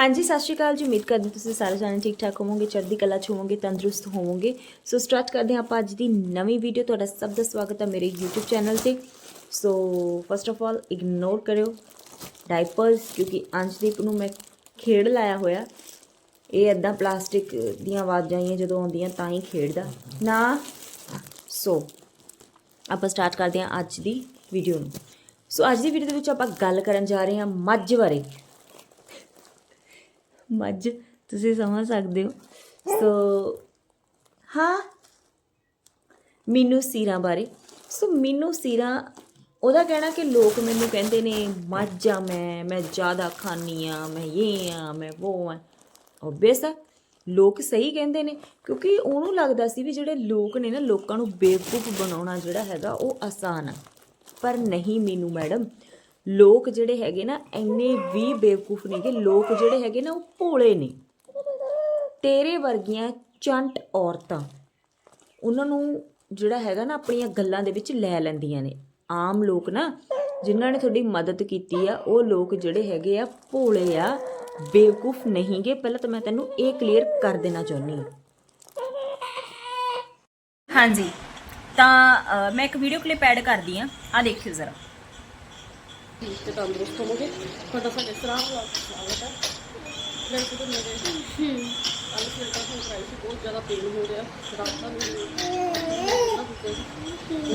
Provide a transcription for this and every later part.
ਹਾਂਜੀ, ਸਤਿ ਸ਼੍ਰੀ ਅਕਾਲ ਜੀ। ਉਮੀਦ ਕਰਦੀ ਤੁਸੀਂ ਸਾਰੇ ਜਾਣੇ ਠੀਕ ਠਾਕ ਹੋਵੋਗੇ, ਚੜ੍ਹਦੀ ਕਲਾ ਚ ਹੋਵੋਗੇ, ਤੰਦਰੁਸਤ ਹੋਵੋਗੇ। ਸੋ ਸਟਾਰਟ ਕਰਦੇ ਹਾਂ ਆਪਾਂ ਅੱਜ ਦੀ ਨਵੀਂ ਵੀਡੀਓ ਤੁਹਾਡਾ ਸਭ ਦਾ ਸਵਾਗਤ ਹੈ ਮੇਰੇ YouTube ਚੈਨਲ ਤੇ। So first of all ignore ਕਰਿਓ ਡਾਈਪਰਸ ਕਿਉਂਕਿ ਅੰਸ਼ਦੀਪ ਨੂੰ ਮੈਂ ਖੇਡ ਲਾਇਆ ਹੋਇਆ। ਇਹ ਇਦਾਂ ਪਲਾਸਟਿਕ ਦੀਆਂ ਆਵਾਜ਼ਾਂ ਆਈਆਂ, ਜਦੋਂ ਆਉਂਦੀਆਂ ਤਾਂ ਹੀ ਖੇਡਦਾ। ਨਾ ਸੋ ਆਪਾਂ ਸਟਾਰਟ ਕਰਦੇ ਹਾਂ ਅੱਜ ਦੀ ਵੀਡੀਓ ਨੂੰ। ਸੋ ਅੱਜ ਦੀ ਵੀਡੀਓ ਦੇ ਵਿੱਚ ਆਪਾਂ ਗੱਲ ਕਰਨ ਜਾ ਰਹੇ ਹਾਂ ਮੱਝ ਬਾਰੇ। ਮੱਝ, ਤੁਸੀਂ ਸਮਝ ਸਕਦੇ ਹੋ। ਸੋ ਹਾਂ, ਮੀਨੂ ਸੀਰਾ ਬਾਰੇ। ਸੋ ਮੀਨੂ ਸੀਰਾ, ਉਹਦਾ ਕਹਿਣਾ ਕਿ ਲੋਕ ਮੈਨੂੰ ਕਹਿੰਦੇ ਨੇ, ਮੱਝ ਆ ਮੈਂ ਮੈਂ ਜ਼ਿਆਦਾ ਖਾਨੀ ਆ, ਮੈਂ ਇਹ ਆ, ਮੈਂ ਉਹ ਆ। ਓਬਵੀਅਸ ਆ। ਲੋਕ ਸਹੀ ਕਹਿੰਦੇ ਨੇ, ਕਿਉਂਕਿ ਉਹਨੂੰ ਲੱਗਦਾ ਸੀ ਵੀ ਜਿਹੜੇ ਲੋਕ ਨੇ ਨਾ, ਲੋਕਾਂ ਨੂੰ ਬੇਵਕੂਫ ਬਣਾਉਣਾ ਜਿਹੜਾ ਹੈਗਾ, ਉਹ ਆਸਾਨ ਆ। ਪਰ ਨਹੀਂ, ਮੈਨੂੰ ਮੈਡਮ ਲੋਕ ਜਿਹੜੇ ਹੈਗੇ ਨਾ, ਇੰਨੇ ਵੀ ਬੇਵਕੂਫ ਨਹੀਂ ਕਿ ਲੋਕ ਜਿਹੜੇ ਹੈਗੇ ਨਾ, ਉਹ ਭੋਲੇ ਨੇ। ਤੇਰੇ ਵਰਗੀਆਂ ਚੰਟ ਔਰਤਾਂ ਉਹਨਾਂ ਨੂੰ ਜਿਹੜਾ ਹੈਗਾ ਨਾ, ਆਪਣੀਆਂ ਗੱਲਾਂ ਦੇ ਵਿੱਚ ਲੈ ਲੈਂਦੀਆਂ ਨੇ। ਆਮ ਲੋਕ ਨਾ, ਜਿਨ੍ਹਾਂ ਨੇ ਤੁਹਾਡੀ ਮਦਦ ਕੀਤੀ ਆ, ਉਹ ਲੋਕ ਜਿਹੜੇ ਹੈਗੇ ਆ, ਭੋਲੇ ਆ, ਬੇਵਕੂਫ ਨਹੀਂਗੇ ਪਹਿਲਾਂ ਤਾਂ ਮੈਂ ਤੈਨੂੰ ਇਹ ਕਲੀਅਰ ਕਰ ਦੇਣਾ ਚਾਹੁੰਦੀ ਹਾਂ। ਹਾਂਜੀ, ਤਾਂ ਮੈਂ ਇੱਕ ਵੀਡੀਓ ਕਲਿੱਪ ਐਡ ਕਰਦੀ ਆ ਆ ਦੇਖਿਓ ਜ਼ਰਾ। ਤੇ ਤੰਦਰੁਸਤ ਹੋਵੋਗੇ। ਤੁਹਾਡਾ ਸਾਡੇ ਸਰਾਹ ਦਾ ਸਵਾਗਤ ਹੈ। ਲੜਕੇ ਤੋਂ ਮੇਰੇ ਕੱਲ ਸਵੇਰ ਤੱਕ ਹੁਣ ਕਰਾਈ ਸੀ ਬਹੁਤ ਜ਼ਿਆਦਾ ਪੇਨ ਹੋ ਰਿਹਾ ਰਾਤਾਂ ਨੂੰ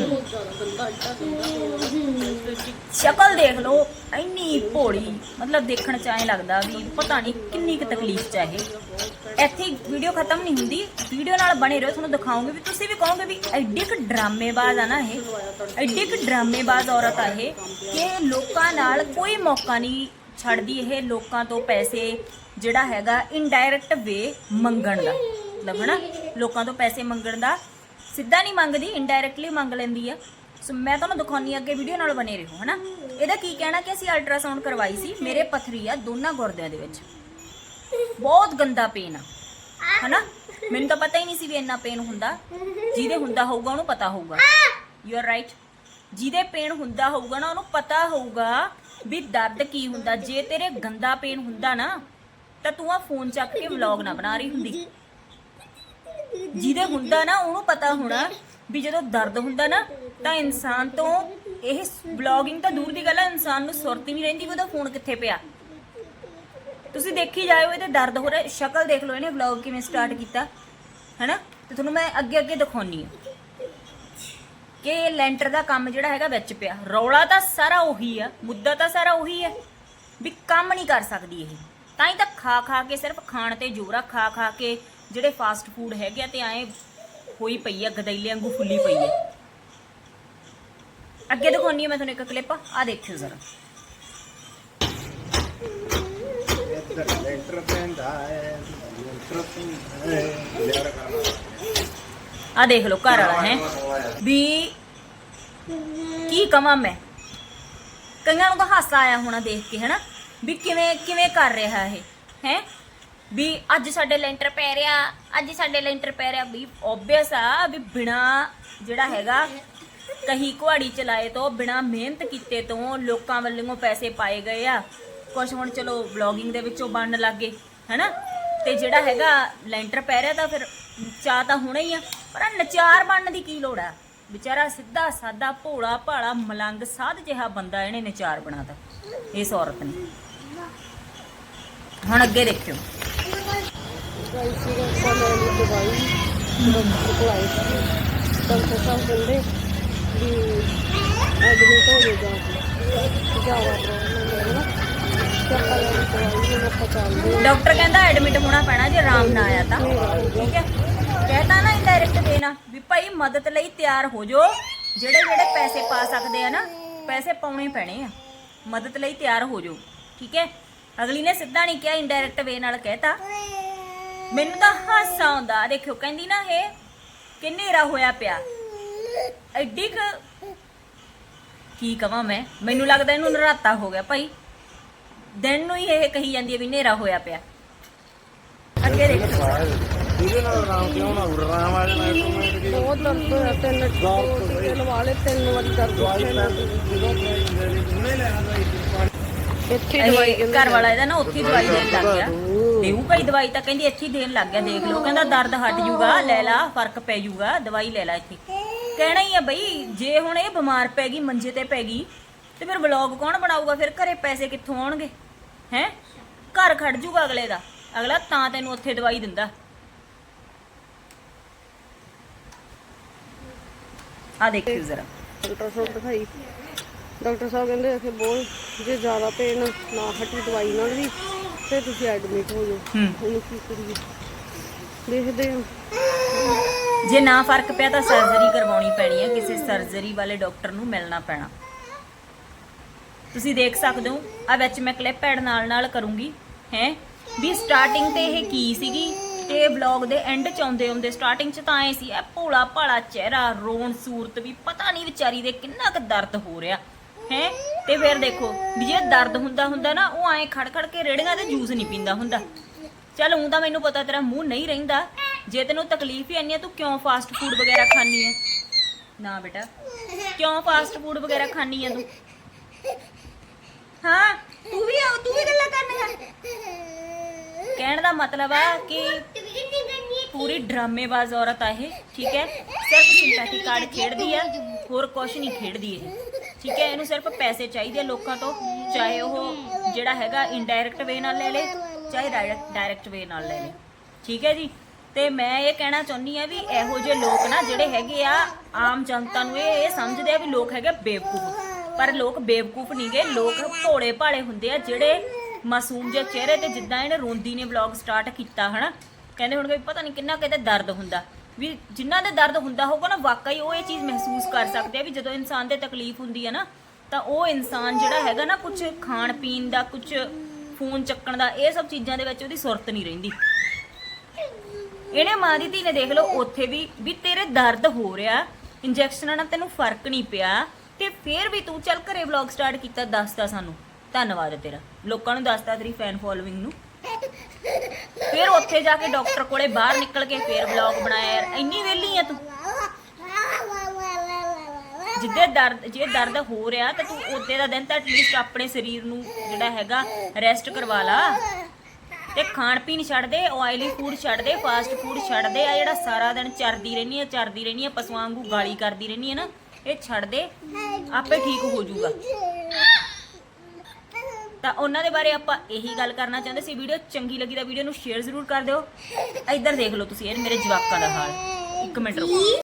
ਬਹੁਤ ਜ਼ਿਆਦਾ ਗੰਦਾ ਇੱਟਾ ਗੰਦਾ ਪੇਨ ਸ਼ਕਲ ਦੇਖ ਲਓ ਇੰਨੀ ਭੋਲੀ ਮਤਲਬ ਦੇਖਣ ਚ ਐਂ ਲੱਗਦਾ ਵੀ ਪਤਾ ਨਹੀਂ ਕਿੰਨੀ ਕੁ ਤਕਲੀਫ ਚ ਆ ਇਹ ਇੱਥੇ ਵੀਡੀਓ ਖਤਮ ਨਹੀਂ ਹੁੰਦੀ ਵੀਡੀਓ ਨਾਲ ਬਣੇ ਰਹੋ ਤੁਹਾਨੂੰ ਦਿਖਾਉਂਗੇ ਵੀ ਤੁਸੀਂ ਵੀ ਕਹੋਗੇ ਵੀ ਐਡੀ ਕੁ ਡਰਾਮੇਬਾਜ਼ ਆ ਨਾ ਇਹ ਐਡੀ ਕੁ ਡਰਾਮੇਬਾਜ਼ ਔਰਤ ਆ ਇਹ ਕਿ ਲੋਕਾਂ ਨਾਲ ਕੋਈ ਮੌਕਾ ਨਹੀਂ ਛੱਡਦੀ ਇਹ ਲੋਕਾਂ ਤੋਂ ਪੈਸੇ ਜਿਹੜਾ ਹੈਗਾ ਇਨਡਾਇਰੈਕਟ ਵੇ ਮੰਗਣ ਦਾ। ਮਤਲਬ ਹਨਾ, ਲੋਕਾਂ ਤੋਂ ਪੈਸੇ ਮੰਗਣ ਦਾ। ਸਿੱਧਾ ਨਹੀਂ ਮੰਗਦੀ ਇਨਡਾਇਰੈਕਟਲੀ ਮੰਗ ਲੈਂਦੀ ਆ। ਸੋ ਮੈਂ ਤੁਹਾਨੂੰ ਦਿਖਾਉਣੀ ਆ ਅੱਗੇ ਵੀਡੀਓ ਨਾਲ ਬਨੇ ਰਹੋ, ਹਨਾ। ਇਹਦਾ ਕੀ ਕਹਿਣਾ ਕਿ ਅਸੀਂ ਅਲਟਰਾਸਾਊਂਡ ਕਰਵਾਈ ਸੀ, ਮੇਰੇ ਪਥਰੀ ਆ ਦੋਨਾਂ ਗੁਰਦਿਆਂ ਦੇ ਵਿੱਚ। ਬਹੁਤ ਗੰਦਾ ਪੇਨ ਆ, ਹਨਾ। ਮੈਨੂੰ ਤਾਂ ਪਤਾ ਹੀ ਨਹੀਂ ਸੀ ਵੀ ਇੰਨਾ ਪੇਨ ਹੁੰਦਾ। ਜਿਹਦੇ ਹੁੰਦਾ ਹੋਊਗਾ, ਉਹਨੂੰ ਪਤਾ ਹੋਊਗਾ। ਯੂ ਆਰ ਰਾਈਟ ਜਿਹਦੇ ਪੇਨ ਹੁੰਦਾ ਹੋਊਗਾ ਨਾ, ਉਹਨੂੰ ਪਤਾ ਹੋਊਗਾ ਵੀ ਦਰਦ ਕੀ ਹੁੰਦਾ। ਜੇ ਤੇਰੇ ਗੰਦਾ ਪੇਨ ਹੁੰਦਾ ਨਾ, ਤਾਂ ਤੂੰ ਆ ਫੋਨ ਚੱਕ ਕੇ ਵਲੌਗ ਨਾ ਬਣਾ ਰਹੀ ਹੁੰਦੀ। ਜਿਹਦੇ ਹੁੰਦਾ ਨਾ, ਉਹਨੂੰ ਪਤਾ ਹੋਣਾ ਵੀ ਜਦੋਂ ਦਰਦ ਹੁੰਦਾ ਨਾ, ਤਾਂ ਇਨਸਾਨ ਤੋਂ ਇਹ ਵਲੌਗਿੰਗ ਤਾਂ ਦੂਰ ਦੀ ਗੱਲ ਹੈ ਇਨਸਾਨ ਨੂੰ ਸੁਰਤ ਹੀ ਨਹੀਂ ਰਹਿੰਦੀ ਵੀ ਉਹਦਾ ਫੋਨ ਕਿੱਥੇ ਪਿਆ। ਤੁਸੀਂ ਦੇਖੀ ਜਾਇਓ, ਇਹਦੇ ਦਰਦ ਹੋ ਰਿਹਾ। ਸ਼ਕਲ ਦੇਖ ਲਓ, ਇਹਨੇ ਵਲੌਗ ਕਿਵੇਂ ਸਟਾਰਟ ਕੀਤਾ। ਹੈਨਾ? ਤੇ ਤੁਹਾਨੂੰ ਮੈਂ ਅੱਗੇ ਅੱਗੇ ਦਿਖਾਉਣੀ ਆ। ਕਿ ਲੈਂਟਰ ਦਾ ਕੰਮ ਜਿਹੜਾ ਹੈਗਾ ਵਿੱਚ ਪਿਆ। ਰੌਲਾ ਤਾਂ ਸਾਰਾ ਉਹੀ ਆ, ਮੁੱਦਾ ਤਾਂ ਸਾਰਾ ਉਹੀ ਹੈ ਵੀ ਕੰਮ ਨਹੀਂ ਕਰ ਸਕਦੀ ਇਹ। ਤਾਂ ਹੀ ਤਾਂ ਖਾ ਖਾ ਕੇ ਸਿਰਫ ਖਾਣ ਤੇ ਜੋਰਾ ਖਾ ਖਾ ਕੇ ਜਿਹੜੇ ਫਾਸਟ ਫੂਡ ਹੈਗੇ ਆ ਤੇ ਐ ਹੋਈ ਪਈ ਆ ਗਦੈਲੇ ਵਾਂਗੂ ਫੁੱਲੀ ਪਈ ਆ। ਅੱਗੇ ਦਿਖਾਉਣੀ ਆ ਮੈਂ ਤੁਹਾਨੂੰ ਇੱਕ ਕਲਿੱਪ ਆ ਦੇਖਿਓ ਜ਼ਰਾ। ਲੈਂਟਰ ਪੈਂਦਾ ਹੈ, ਲੈਂਟਰ ਪੈਂਦਾ ਹੈ ਆ ਦੇਖ ਲਓ ਘਰ ਵਾਲਾ ਹੈ ਵੀ ਕੀ ਕਵਾਂ ਮੈਂ ਕਈਆਂ ਨੂੰ ਤਾਂ ਹਾਸਾ ਆਇਆ ਹੋਣਾ ਦੇਖ ਕੇ ਹੈਨਾ ਵੀ ਕਿਵੇਂ ਕਿਵੇਂ ਕਰ ਰਿਹਾ ਇਹ ਹੈ ਵੀ ਅੱਜ ਸਾਡੇ ਲੈਂਟਰ ਪੈ ਰਿਹਾ ਅੱਜ ਸਾਡੇ ਲੈਂਟਰ ਪੈ ਰਿਹਾ ਵੀ ਓਬਵੀਅਸ ਆ ਵੀ ਬਿਨਾ ਜਿਹੜਾ ਹੈਗਾ ਕਹੀ ਕੁਹਾੜੀ ਚਲਾਏ ਤੋਂ ਬਿਨਾ ਮਿਹਨਤ ਕੀਤੇ ਤੋਂ ਲੋਕਾਂ ਵੱਲੋਂ ਪੈਸੇ ਪਾਏ ਗਏ ਆ ਕੁਛ ਹੁਣ ਚਲੋ ਵਲੌਗਿੰਗ ਦੇ ਵਿੱਚੋਂ ਬਣਨ ਲੱਗੇ ਹੈਨਾ ਤੇ ਜਿਹੜਾ ਹੈਗਾ ਲੈਂਟਰ ਪੈ ਰਿਹਾ ਤਾਂ ਫਿਰ ਚਾਹ ਤਾਂ ਹੋਣਾ ਹੀ ਆ ਪਰ ਆਹ ਨਚਾਰ ਬਣਨ ਦੀ ਕੀ ਲੋੜ ਆ? ਵਿਚਾਰਾ ਸਿੱਧਾ ਸਾਦਾ ਭੋਲਾ ਭਾਲਾ ਮਲੰਗ ਸਾਧ ਜਿਹਾ ਬੰਦਾ ਇਹਨੇ ਨਚਾਰ ਬਣਾਤਾ ਇਸ ਔਰਤ ਨੇ। ਹੁਣ ਅੱਗੇ ਦੇਖਿਓ। ਡਾਕਟਰ ਡਾਕਟਰ ਕਹਿੰਦਾ ਐਡਮਿਟ ਹੋਣਾ ਪੈਣਾ ਜੇ ਆਰਾਮ ਨਾ ਆਇਆ ਤਾਂ। ਠੀਕ ਹੈ? ਕਹਤਾ ਨਾ ਇੰਡਾਇਰੈਕਟ ਦੇਣਾ ਵੀ ਭਾਈ ਮਦਦ ਲਈ ਤਿਆਰ ਹੋ ਜਾਓ। ਜਿਹੜੇ ਜਿਹੜੇ ਪੈਸੇ ਪਾ ਸਕਦੇ ਆ ਨਾ, ਪੈਸੇ ਪਾਉਣੇ ਪੈਣੇ ਆ। ਮਦਦ ਲਈ ਤਿਆਰ ਹੋ ਜਾਓ, ਠੀਕ ਹੈ? ਅਗਲੀ ਨੇ ਸਿੱਧਾ ਨਹੀਂ ਕਿਹਾ ਇੰਡਾਇਰੈਕਟ ਵੇ ਨਾਲ ਕਹਿਤਾ। ਮੈਨੂੰ ਤਾਂ ਹਾਸਾ ਆਉਂਦਾ, ਦੇਖਿਓ, ਕਹਿੰਦੀ ਨਾ ਇਹ ਕਿ ਹਨੇਰਾ ਹੋਇਆ ਪਿਆ। ਐਡੀ ਕੁ ਕੀ ਕਵਾਂ ਮੈਂ? ਮੈਨੂੰ ਲੱਗਦਾ ਇਹਨੂੰ ਨਰਾਤਾ ਹੋ ਗਿਆ ਭਾਈ। ਦਿਨ ਨੂੰ ਹੀ ਇਹ ਕਹੀ ਜਾਂਦੀ ਹੈ ਵੀ ਹਨੇਰਾ ਹੋਇਆ ਪਿਆ। ਅੱਗੇ ਦੇਖੋ। ਇਹਦੇ ਨਾਲ ਆਰਾਮ ਕਿਉਂ ਨਾ ਹੋ ਆਰਾਮ ਆ ਜਾਣਾ ਆਟੋਮੈਟਿਕ ਬਹੁਤ ਦਰਦ ਹੋਇਆ ਤਿੰਨ ਟੀਕੇ ਲਵਾ ਲਏ ਤਿੰਨ ਵਾਰੀ ਦਰਦ ਦਵਾਈ ਉੱਠਿਆ ਪੈਸੇ ਜਦੋਂ ਨਹੀਂ ਲੈਣਾ ਤਾਂ ਇੱਕ ਪਾਣੀ। ਇੱਥੇ ਹੀ ਦਵਾਈ ਇਹ ਕਹਿੰਦੇ ਘਰ ਵਾਲਾ ਇਹਦਾ ਨਾ ਉੱਥੇ ਹੀ ਦਵਾਈ ਦੇਣ ਲੱਗ ਗਿਆ। ਦੇਊ ਭਾਈ ਦਵਾਈ ਤਾਂ ਕਹਿੰਦੀ ਇੱਥੇ ਹੀ ਦੇਣ ਲੱਗ ਗਿਆ ਦੇਖ ਲਓ। ਕਹਿੰਦਾ ਦਰਦ ਹਟ ਜੂਗਾ ਲੈ ਲਾ ਫ਼ਰਕ ਪੈ ਜੂਗਾ ਦਵਾਈ ਲੈ ਲੈ ਇੱਥੇ। ਕਹਿਣਾ ਹੀ ਆ ਬਈ ਜੇ ਹੁਣ ਇਹ ਬਿਮਾਰ ਪੈ ਗਈ ਮੰਜੇ ਤੇ ਪੈ ਗਈ ਤੇ ਫਿਰ ਵਲੌਗ ਕੌਣ ਬਣਾਊਗਾ? ਫਿਰ ਘਰੇ ਪੈਸੇ ਕਿੱਥੋਂ ਆਉਣਗੇ? ਹੈ? ਘਰ ਖੜ ਜੂਗਾ ਅਗਲੇ ਦਾ। ਅਗਲਾ ਤਾਂ ਤੈਨੂੰ ਉੱਥੇ ਦਵਾਈ ਦਿੰਦਾ। ਆ ਦੇਖਿਓ ਜ਼ਰਾ। ਡਾਕਟਰ ਸਾਹਿਬ ਦਿਖਾਈ। ਡਾਕਟਰ ਸਾਹਿਬ ਕਹਿੰਦੇ ਕਿ ਬਹੁਤ ਜੇ ਜ਼ਿਆਦਾ ਪੇਨ ਨਾ ਹਟੀ ਦਵਾਈ ਨਾਲ ਵੀ ਤੇ ਤੁਸੀਂ ਐਡਮਿਟ ਹੋ ਜਾਓ। ਉਹਨੂੰ ਕੀ ਕਰੀਏ? ਦੇਖਦੇ ਹਾਂ। ਜੇ ਨਾ ਫ਼ਰਕ ਪਿਆ ਤਾਂ ਸਰਜਰੀ ਕਰਵਾਉਣੀ ਪੈਣੀ ਹੈ। ਕਿਸੇ ਸਰਜਰੀ ਵਾਲੇ ਡਾਕਟਰ ਨੂੰ ਮਿਲਣਾ ਪੈਣਾ। ਤੁਸੀਂ ਦੇਖ ਸਕਦੇ ਹੋ ਆ ਵਿੱਚ ਮੈਂ ਕਲਿੱਪ ਐਡ ਨਾਲ ਨਾਲ ਕਰੂੰਗੀ। ਹੈ? ਵੀ ਸਟਾਰਟਿੰਗ ਤੇ ਇਹ ਕੀ ਸੀਗੀ? ਤੇ ਵਲੌਗ ਦੇ ਐਂਡ ਚ ਆਉਂਦੇ ਆਉਂਦੇ ਸਟਾਰਟਿੰਗ ਚ ਤਾਂ ਐ ਸੀ, ਇਹ ਭੋਲਾ ਭਾਲਾ ਚਿਹਰਾ, ਰੋਣ ਸੂਰਤ ਵੀ ਪਤਾ ਨਹੀਂ ਵਿਚਾਰੀ ਦੇ ਕਿੰਨਾ ਕੁ ਦਰਦ ਹੋ ਰਿਹਾ। ਹੈ? ਤੇ ਫਿਰ ਦੇਖੋ, ਵੀ ਜੇ ਦਰਦ ਹੁੰਦਾ ਹੁੰਦਾ ਨਾ, ਉਹ ਐ ਖੜ ਖੜ ਕੇ ਰੇੜੀਆਂ ਤੇ ਜੂਸ ਨਹੀਂ ਪੀਂਦਾ ਹੁੰਦਾ। ਚੱਲ ਉਂ ਤਾਂ ਮੈਨੂੰ ਪਤਾ ਤੇਰਾ ਮੂੰਹ ਨਹੀਂ ਰਹਿੰਦਾ। ਜੇ ਤੈਨੂੰ ਤਕਲੀਫ ਹੀ ਇੰਨੀ ਆ, ਤੂੰ ਕਿਉਂ ਫਾਸਟ ਫੂਡ ਵਗੈਰਾ ਖਾਣੀ ਆ? ਨਾ ਬੇਟਾ, ਕਿਉਂ ਫਾਸਟ ਫੂਡ ਵਗੈਰਾ ਖਾਣੀ ਆ ਤੂੰ? ਹਾਂ? ਤੂੰ ਵੀ ਤੂੰ ਵੀ ਗੱਲਾਂ ਕਰਨੀਆਂ। ਕਹਿਣ ਦਾ ਮਤਲਬ ਆ ਕਿ ਪੂਰੀ ਡਰਾਮੇਬਾਜ਼ ਔਰਤ ਆ ਇਹ, ਠੀਕ ਹੈ? ਸਿਰਫ ਸਿੰਪੈਥੀ ਕਾਰਡ ਖੇਡਦੀ ਆ, ਹੋਰ ਕੁਝ ਨਹੀਂ ਖੇਡਦੀ ਇਹ, ਠੀਕ ਹੈ? ਇਹਨੂੰ ਸਿਰਫ ਪੈਸੇ ਚਾਹੀਦੇ ਆ ਲੋਕਾਂ ਤੋਂ, ਚਾਹੇ ਉਹ ਜਿਹੜਾ ਹੈਗਾ ਇਨਡਾਇਰੈਕਟ ਵੇ ਨਾਲ ਲੈ ਲੇ, ਚਾਹੇ ਡਾਇਰੈਕਟ ਵੇ ਨਾਲ ਲੈ ਲੇ, ਠੀਕ ਹੈ ਜੀ? ਤੇ ਮੈਂ ਇਹ ਕਹਿਣਾ ਚਾਹੁੰਦੀ ਆ ਵੀ ਇਹੋ ਜਿਹੇ ਲੋਕ ਨਾ ਜਿਹੜੇ ਹੈਗੇ ਆ, ਆਮ ਜਨਤਾ ਨੂੰ ਇਹ ਇਹ ਸਮਝਦੇ ਆ ਵੀ ਲੋਕ ਹੈਗੇ ਬੇਵਕੂਫ, ਪਰ ਲੋਕ ਬੇਵਕੂਫ ਨਹੀਂਗੇ ਲੋਕ ਭੋਲੇ ਭਾਲੇ ਹੁੰਦੇ ਆ ਜਿਹੜੇ ਮਾਸੂਮ ਜਿਹੇ ਚਿਹਰੇ ਤੇ ਜਿੱਦਾਂ ਇਹਨੇ ਰੋਂਦੀ ਨੇ ਵਲੌਗ ਸਟਾਰਟ ਕੀਤਾ, ਹਨਾ? ਕਹਿੰਦੇ ਹੁਣ ਪਤਾ ਨਹੀਂ ਕਿੰਨਾ ਕਿਤੇ ਦਰਦ ਹੁੰਦਾ। ਵੀ ਜਿਨ੍ਹਾਂ ਦੇ ਦਰਦ ਹੁੰਦਾ ਹੋਊਗਾ ਨਾ, ਵਾਕਈ ਉਹ ਇਹ ਚੀਜ਼ ਮਹਿਸੂਸ ਕਰ ਸਕਦੇ ਆ ਵੀ ਜਦੋਂ ਇਨਸਾਨ ਦੇ ਤਕਲੀਫ ਹੁੰਦੀ ਹੈ ਨਾ, ਤਾਂ ਉਹ ਇਨਸਾਨ ਜਿਹੜਾ ਹੈਗਾ ਨਾ ਕੁਝ ਖਾਣ ਪੀਣ ਦਾ ਕੁਝ ਫੋਨ ਚੱਕਣ ਦਾ, ਇਹ ਸਭ ਚੀਜ਼ਾਂ ਦੇ ਵਿੱਚ ਉਹਦੀ ਸੁਰਤ ਨਹੀਂ ਰਹਿੰਦੀ। ਇਹਨੇ ਮਾਂ ਦੀ ਧੀ ਨੇ ਦੇਖ ਲਓ, ਉੱਥੇ ਵੀ ਵੀ ਤੇਰੇ ਦਰਦ ਹੋ ਰਿਹਾ ਇੰਜੈਕਸ਼ਨਾਂ ਨਾਲ ਤੈਨੂੰ ਫ਼ਰਕ ਨਹੀਂ ਪਿਆ, ਤੇ ਫੇਰ ਵੀ ਤੂੰ ਚੱਲ ਘਰੇ ਵਲੌਗ ਸਟਾਰਟ ਕੀਤਾ ਦੱਸਦਾ ਸਾਨੂੰ। ਧੰਨਵਾਦ ਤੇਰਾ। ਲੋਕਾਂ ਨੂੰ ਦੱਸਦਾ ਤੇਰੀ ਫੈਨ ਫੋਲੋਇੰਗ ਨੂੰ। ਫਿਰ ਉੱਥੇ ਜਾ ਕੇ ਡਾਕਟਰ ਕੋਲੇ ਬਾਹਰ ਨਿਕਲ ਕੇ ਫੇਰ ਵਲੌਗ ਬਣਾਇਆ ਯਾਰ, ਇੰਨੀ ਵੇਲੀ ਆ ਤੂੰ। ਜਿੱਦੇ ਦਰਦ, ਜੇ ਦਰਦ ਹੋ ਰਿਹਾ ਤਾਂ ਤੂੰ ਉਹਦੇ ਦਾ ਦਿਨ ਤਾਂ ਐਟਲੀਸਟ ਆਪਣੇ ਸਰੀਰ ਨੂੰ ਜਿਹੜਾ ਹੈਗਾ ਰੈਸਟ ਕਰਵਾ ਲਾ। ਤੇ ਖਾਣ ਪੀਣ ਛੱਡ ਦੇ ਆਇਲੀ ਫੂਡ ਛੱਡ ਦੇ ਫਾਸਟ ਫੂਡ ਛੱਡ ਦੇ, ਆ ਜਿਹੜਾ ਸਾਰਾ ਦਿਨ ਚਰਦੀ ਰਹਿਨੀ ਆ, ਚਰਦੀ ਰਹਿਨੀ ਆ, ਪਸ਼ੂਆਂ ਵਾਂਗੂ ਗਾਲੀ ਕਰਦੀ ਰਹਿਨੀ ਆ ਨਾ, ਇਹ ਛੱਡ ਦੇ, ਆਪੇ ਠੀਕ ਹੋ ਜਾਊਗਾ। ਤਾਂ ਉਹਨਾਂ ਦੇ ਬਾਰੇ ਆਪਾਂ ਇਹੀ ਗੱਲ ਕਰਨਾ ਚਾਹੁੰਦੇ ਸੀ। ਵੀਡੀਓ ਚੰਗੀ ਲੱਗੀ ਤਾਂ ਵੀਡੀਓ ਨੂੰ ਸ਼ੇਅਰ ਜ਼ਰੂਰ ਕਰ ਦਿਓ। ਇੱਧਰ ਦੇਖ ਲਓ ਤੁਸੀਂ ਇਹ ਮੇਰੇ ਜਵਾਕਾਂ ਦਾ ਹਾਲ। ਇੱਕ ਮਿੰਟ ਰੁਕੋ।